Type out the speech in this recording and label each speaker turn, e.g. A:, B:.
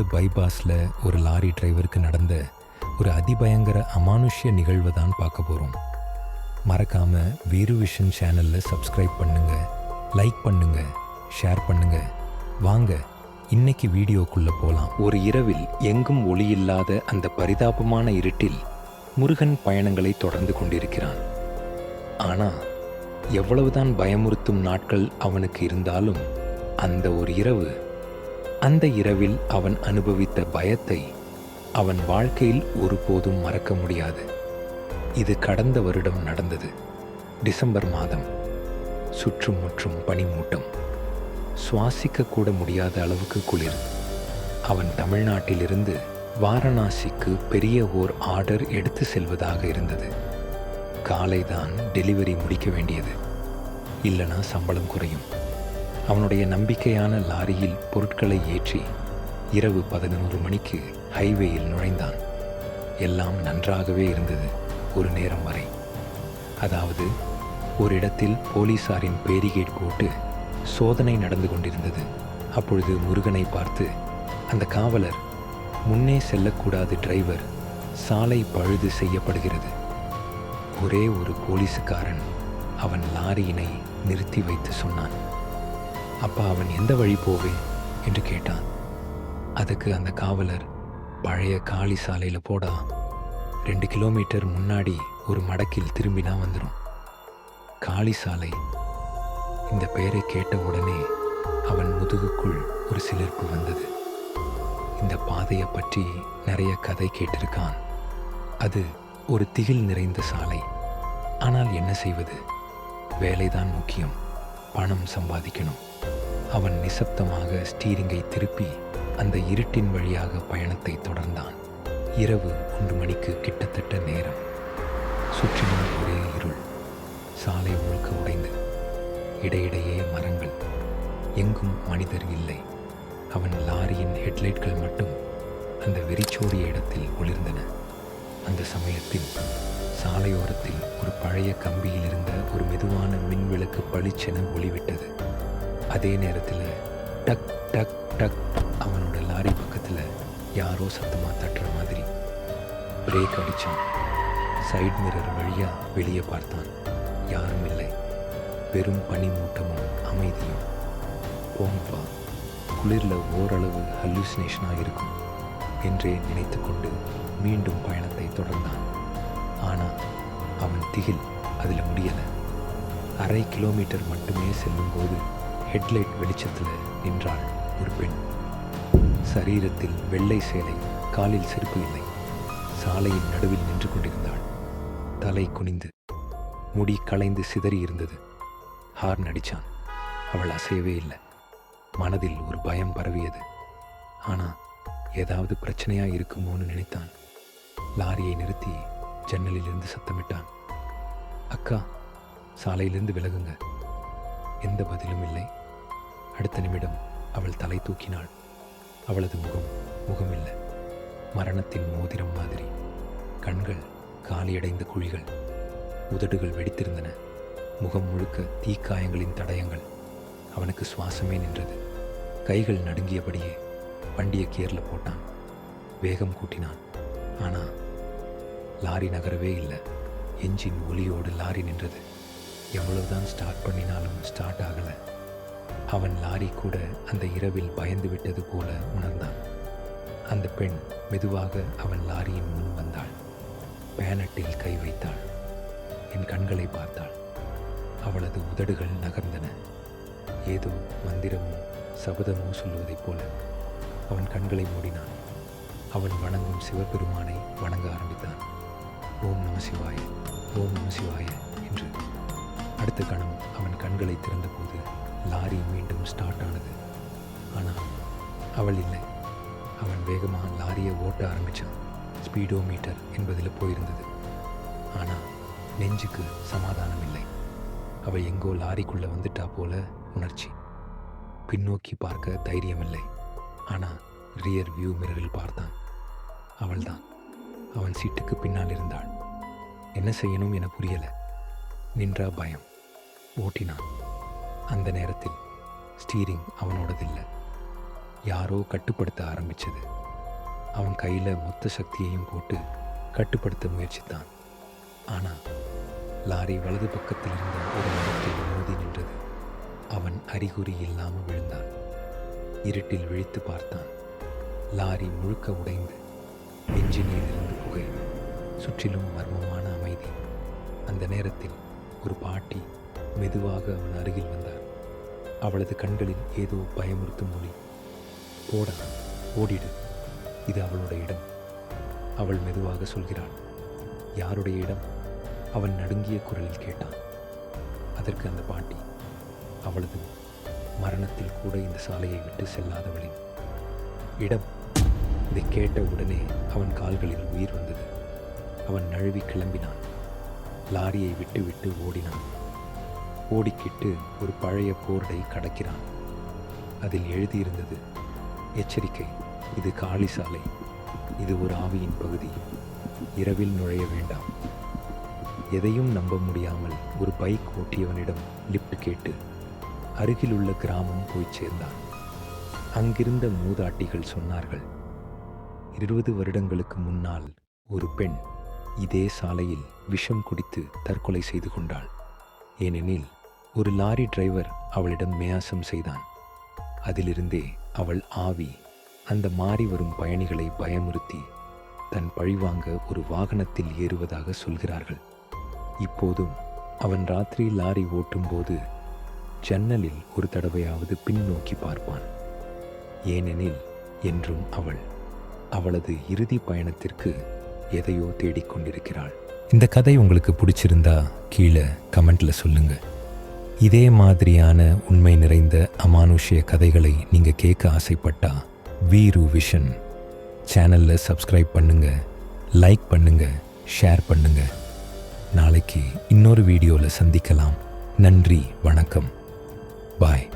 A: திருச்செங்கோடு பைபாஸில் ஒரு லாரி டிரைவருக்கு நடந்த ஒரு அதிபயங்கர அமானுஷ்ய நிகழ்வை தான் பார்க்க போகிறோம் மறக்காம வீரு விஷன் சேனலில் சப்ஸ்கிரைப் பண்ணுங்கள் லைக் பண்ணுங்க ஷேர் பண்ணுங்க. வாங்க இன்னைக்கு வீடியோக்குள்ள போலாம். ஒரு இரவில் எங்கும் ஒளி இல்லாத அந்த பரிதாபமான இருட்டில் முருகன் பயணங்களை தொடர்ந்து கொண்டிருக்கிறான். ஆனா எவ்வளவுதான் பயமுறுத்தும் நாட்கள் அவனுக்கு இருந்தாலும் அந்த ஒரு இரவு அந்த இரவில் அவன் அனுபவித்த பயத்தை அவன் வாழ்க்கையில் ஒருபோதும் மறக்க முடியாது. இது கடந்த வருடம் நடந்தது. டிசம்பர் மாதம். சுற்றும் முற்றும் பனிமூட்டம். சுவாசிக்க கூட முடியாத அளவுக்கு குளிர். அவன் தமிழ்நாட்டிலிருந்து வாரணாசிக்கு பெரிய ஓர் ஆர்டர் எடுத்து செல்வதாக இருந்தது. காலைதான் டெலிவரி முடிக்க வேண்டியது. இல்லைனா சம்பளம் குறையும். அவனுடைய நம்பிக்கையான லாரியில் பொருட்களை ஏற்றி இரவு பதினோரு மணிக்கு ஹைவேயில் நுழைந்தான். எல்லாம் நன்றாகவே இருந்தது ஒரு நேரம் வரை. அதாவது ஒரு இடத்தில் போலீசாரின் பேரிகேட் போட்டு சோதனை நடந்து கொண்டிருந்தது. அப்பொழுது முருகனை பார்த்து அந்த காவலர் முன்னே செல்லக்கூடாது டிரைவர் சாலை பழுது செய்யப்படுகிறது. ஒரே ஒரு போலீஸுக்காரன் அவன் லாரியினை நிறுத்தி வைத்து சொன்னான். அப்பா அவன் எந்த வழி போவேன் என்று கேட்டான். அதுக்கு அந்த காவலர் பழைய காளி சாலையில் போடா. ரெண்டு கிலோமீட்டர் முன்னாடி ஒரு மடக்கில் திரும்பினா வந்துடும் காளி சாலை. இந்த பெயரை கேட்ட உடனே அவன் முதுகுக்குள் ஒரு சிலிர்ப்பு வந்தது. இந்த பாதையை பற்றி நிறைய கதை கேட்டிருக்கான். அது ஒரு திகில் நிறைந்த சாலை. ஆனால் என்ன செய்வது? வேலைதான் முக்கியம். பணம் சம்பாதிக்கணும். அவன் நிசப்தமாக ஸ்டீரிங்கை திருப்பி அந்த இருட்டின் வழியாக பயணத்தை தொடர்ந்தான். இரவு ஒன்று மணிக்கு கிட்டத்தட்ட நேரம். சுற்றிலும் ஒரே இருள். சாலை முழுக்க உடைந்து. இடையிடையே மரங்கள். எங்கும் மனிதர் இல்லை. அவன் லாரியின் ஹெட்லைட்கள் மட்டும் அந்த வெறிச்சோடிய இடத்தில் ஒளிர்ந்தன. அந்த சமயத்தில் சாலையோரத்தில் ஒரு பழைய கம்பியில் இருந்த ஒரு மெதுவான மின்விளக்கு பளிச்சென ஒளிவிட்டது. அதே நேரத்தில் டக் டக் டக் அவனோட லாரி பக்கத்தில் யாரோ சத்தமாக தட்டுற மாதிரி. பிரேக் அடித்தான் சைட் மிரர் வழியாக வெளியே பார்த்தான். யாரும் இல்லை. வெறும் பனிமூட்டமும் அமைதியும். போங்கப்பா குளிரில் ஓரளவு ஹல்யூசினேஷனாக இருக்கும் என்றே நினைத்துக்கொண்டு மீண்டும் பயணத்தை தொடர்ந்தான். ஆனால் அவன் திகில் அதில் முடியலை. அரை கிலோமீட்டர் மட்டுமே செல்லும்போது ஹெட்லைட் வெளிச்சத்தில் நின்றாள் ஒரு பெண். சரீரத்தில் வெள்ளை சேலை காலில் செருப்பு இல்லை. சாலையின் நடுவில் நின்று கொண்டிருந்தாள். தலை குனிந்து முடி களைந்து சிதறி இருந்தது. ஹார்ன் அடிச்சான். அவள் அசையவே இல்லை. மனதில் ஒரு பயம் பரவியது. ஆனால் ஏதாவது பிரச்சனையா இருக்குமோன்னு நினைத்தான். லாரியை நிறுத்தி ஜன்னலிலிருந்து சத்தமிட்டான். அக்கா சாலையிலிருந்து விலகுங்க. எந்த பதிலும் இல்லை. அடுத்த நிமிடம் அவள் தலை தூக்கினாள். அவளது முகம் முகமில்லை. மரணத்தின் மோதிரம் மாதிரி. கண்கள் காலியடைந்த குழிகள். உதடுகள் வெடித்திருந்தன. முகம் முழுக்க தீக்காயங்களின் தடயங்கள். அவனுக்கு சுவாசமே நின்றது. கைகள் நடுங்கியபடியே வண்டியை கேரில் போட்டான். வேகம் கூட்டினான். ஆனால் லாரி நகரவே இல்லை. என்ஜின் ஒலியோடு லாரி நின்றது. எவ்வளவுதான் ஸ்டார்ட் பண்ணினாலும் ஸ்டார்ட் ஆகலை. அவன் லாரி கூட அந்த இரவில் பயந்து விட்டது போல உணர்ந்தான். அந்த பெண் மெதுவாக அவன் லாரியின் முன் வந்தாள். பேனட்டில் கை வைத்தாள். என் கண்களை பார்த்தாள். அவளது உதடுகள் நகர்ந்தன. ஏதோ மந்திரமோ சபதமோ சொல்வதைப் போல அவன் கண்களை மூடினான். அவன் வணங்கும் சிவபெருமானை வணங்க ஆரம்பித்தான். ஓம் நம சிவாய ஓம் நம சிவாய என்று. அடுத்த கணம் அவன் கண்களை திறந்தபோது லாரி மீண்டும் ஸ்டார்ட் ஆனது. ஆனால் அவள் இல்லை. அவன் வேகமாக லாரியை ஓட்ட ஆரம்பித்தான் ஸ்பீடோ மீட்டர் என்பதில் போயிருந்தது. ஆனால் நெஞ்சுக்கு சமாதானம் இல்லை அவள் எங்கோ லாரிக்குள்ளே வந்துட்டா போல உணர்ச்சி. பின்னோக்கி பார்க்க தைரியம் இல்லை ஆனால் ரியர் வியூ மிரரில் பார்த்தான். அவள்தான். அவன் சீட்டுக்கு பின்னால் இருந்தாள். என்ன செய்யணும் என புரியலை. நின்றா பயம். ஓட்டினான். அந்த நேரத்தில் ஸ்டீரிங் அவனோடதில்லை. யாரோ கட்டுப்படுத்த ஆரம்பிச்சது. அவன் கையில் மொத்த சக்தியையும் போட்டு கட்டுப்படுத்த முயற்சித்தான். ஆனால் லாரி வலது பக்கத்தில் இருந்த ஒரு மரத்தில் மோதி நின்றது. அவன் அறிகுறி இல்லாமல் விழுந்தான். இருட்டில் விழித்து பார்த்தான். லாரி முழுக்க உடைந்து என்ஜினில் இருந்து புகை சுற்றிலும் மர்மமான அமைதி. அந்த நேரத்தில் ஒரு பாட்டி மெதுவாக அவன் அருகில் வந்தார். அவளது கண்களில் ஏதோ பயமுறுத்தும் மொழி போடா ஓடிடு. இது அவளோட இடம். அவள் மெதுவாக சொல்கிறாள். யாருடைய இடம்? அவன் நடுங்கிய குரலில் கேட்டான். அதற்கு அந்த பாட்டி அவளது மரணத்தில் கூட இந்த சாலையை விட்டு செல்லாதவளின் இடம். இதை கேட்ட உடனே அவன் கால்களில் உயிர் வந்தது. அவன் நழுவி கிளம்பினான். லாரியை விட்டு விட்டு ஓடினான். ஓடிக்கிட்டு ஒரு பழைய போர்டை கடக்கிறான். அதில் எழுதியிருந்தது எச்சரிக்கை இது காளி சாலை இது ஒரு ஆவியின் பகுதி இரவில் நுழைய வேண்டாம். எதையும் நம்ப முடியாமல் ஒரு பைக் ஓட்டியவனிடம் லிப்ட் கேட்டு அருகில் உள்ள கிராமம் போய் சேர்ந்தான். அங்கிருந்த மூதாட்டிகள் சொன்னார்கள் இருபது வருடங்களுக்கு முன்னால் ஒரு பெண் இதே சாலையில் விஷம் குடித்து தற்கொலை செய்து கொண்டாள். ஏனெனில் ஒரு லாரி டிரைவர் அவளிடம் மேயாசம் செய்தான். அதிலிருந்தே அவள் ஆவி அந்த மாறி வரும் பயணிகளை பயமுறுத்தி தன் பழிவாங்க ஒரு வாகனத்தில் ஏறுவதாக சொல்கிறார்கள். இப்போதும் அவன் ராத்திரி லாரி ஓட்டும்போது ஜன்னலில் ஒரு தடவையாவது பின்னோக்கி பார்ப்பான். ஏனெனில் என்றும் அவள் அவளது இறுதி பயணத்திற்கு எதையோ தேடிக்கொண்டிருக்கிறாள். இந்த கதை உங்களுக்கு பிடிச்சிருந்தா கீழே கமெண்ட்ல சொல்லுங்க. இதே மாதிரியான உண்மை நிறைந்த அமானுஷ்ய கதைகளை நீங்கள் கேட்க ஆசைப்பட்டா வீரு விஷன் சேனலில் சப்ஸ்கிரைப் பண்ணுங்கள் லைக் பண்ணுங்கள் ஷேர் பண்ணுங்கள் நாளைக்கு இன்னொரு வீடியோவில் சந்திக்கலாம். நன்றி வணக்கம். பாய்.